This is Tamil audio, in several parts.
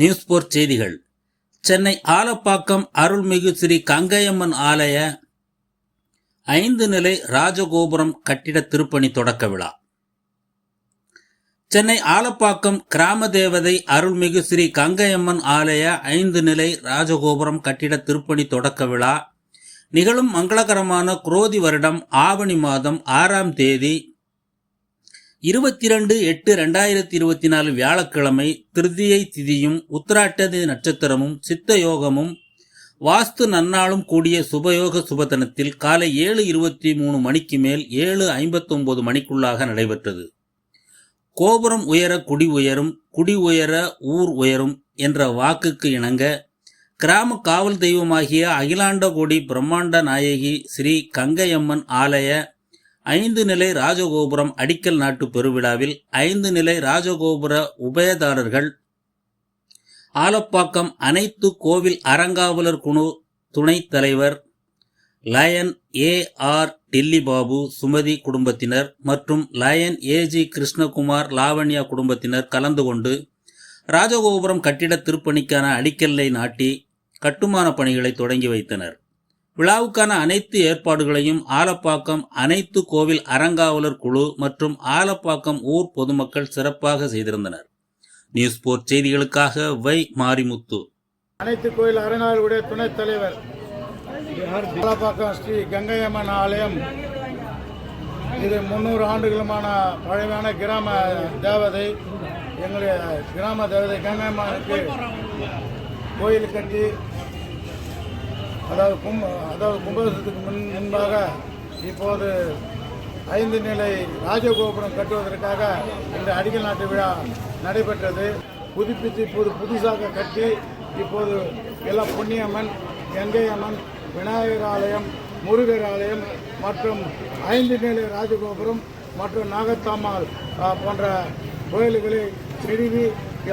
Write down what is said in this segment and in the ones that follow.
நியூஸ் போர் செய்திகள். சென்னை ஆலப்பாக்கம் அருள்மிகு ஸ்ரீ கங்கையம்மன் ஆலய ஐந்து நிலை ராஜகோபுரம் கட்டிட திருப்பணி தொடக்க விழா. சென்னை ஆலப்பாக்கம் கிராம தேவதை அருள்மிகு ஸ்ரீ கங்கையம்மன் ஆலய ஐந்து நிலை ராஜகோபுரம் கட்டிட திருப்பணி தொடக்க விழா. நிகழும் மங்களகரமான குரோதி வருடம் ஆவணி மாதம் ஆறாம் தேதி இருபத்தி ரெண்டு எட்டு ரெண்டாயிரத்தி இருபத்தி நாலு வியாழக்கிழமை திருதியை திதியும் உத்திராட்டதி நட்சத்திரமும் சித்த யோகமும் வாஸ்து நன்னாளும் கூடிய சுபயோக சுபதனத்தில் காலை ஏழு இருபத்தி மூணு மணிக்கு மேல் ஏழு ஐம்பத்தொன்பது மணிக்குள்ளாக நடைபெற்றது. கோபுரம் உயர குடி உயரும் குடி உயர ஊர் உயரும் என்ற வாக்குக்கு இணங்க கிராம காவல் தெய்வமாகிய அகிலாண்டகோடி பிரம்மாண்ட நாயகி ஸ்ரீ கங்கையம்மன் ஆலய ஐந்து நிலை ராஜகோபுரம் அடிக்கல் நாட்டு பெருவிழாவில் ஐந்து நிலை ராஜகோபுர உபயதாரர்கள் ஆலப்பாக்கம் அனைத்து கோவில் அறங்காவலர் குழு துணைத் தலைவர் Lion A R Dilli Babu Sumathi குடும்பத்தினர் மற்றும் லயன் ஏஜி கிருஷ்ணகுமார் லாவண்யா குடும்பத்தினர் கலந்து கொண்டு ராஜகோபுரம் கட்டிட திருப்பணிக்கான அடிக்கல்லை நாட்டி கட்டுமான பணிகளை தொடங்கி வைத்தனர். விழாவுக்கான அனைத்து ஏற்பாடுகளையும் ஆலப்பாக்கம் அனைத்து கோவில் அறங்காவலர் குழு மற்றும் ஆலப்பாக்கம் ஊர் பொதுமக்கள் சிறப்பாக செய்திருந்தனர். நியூஸ் போர்ட் செய்திகளுக்காக வை மாரிமுத்து. அனைத்து கோயில் அறநாளுடைய துணைத் தலைவர் ஆலப்பாக்கம் ஸ்ரீ கங்கையம்மன் ஆலயம். இது முந்நூறு ஆண்டுகளுமான பழமையான கிராம தேவதை எங்களுடைய கிராம தேவதை கங்கையம்மனுக்கு கோயில் கட்டி அதாவது கும் அதாவது கும்பாபிஷேகத்துக்கு முன் முன்பாக இப்போது ஐந்து நிலை ராஜகோபுரம் கட்டுவதற்காக இந்த அடிக்கல் நாட்டு விழா நடைபெற்றது. புதுப்பித்து இப்போது புதுசாக கட்டி இப்போது எல்லாம் பொன்னியம்மன் கங்கையம்மன் விநாயகர் ஆலயம் முருகர் ஆலயம் மற்றும் ஐந்து நிலை ராஜகோபுரம் மற்றும் நாகத்தாம்மாள் போன்ற கோயில்களை நிறுவி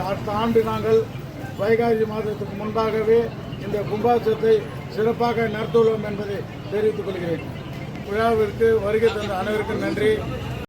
அடுத்த ஆண்டு நாங்கள் வைகாசி மாதத்துக்கு முன்பாகவே இந்த கும்பாசத்தை சிறப்பாக நடத்துவோம் என்பதை தெரிவித்துக் கொள்கிறேன். விழாவிற்கு வருகை தந்த அனைவருக்கும் நன்றி.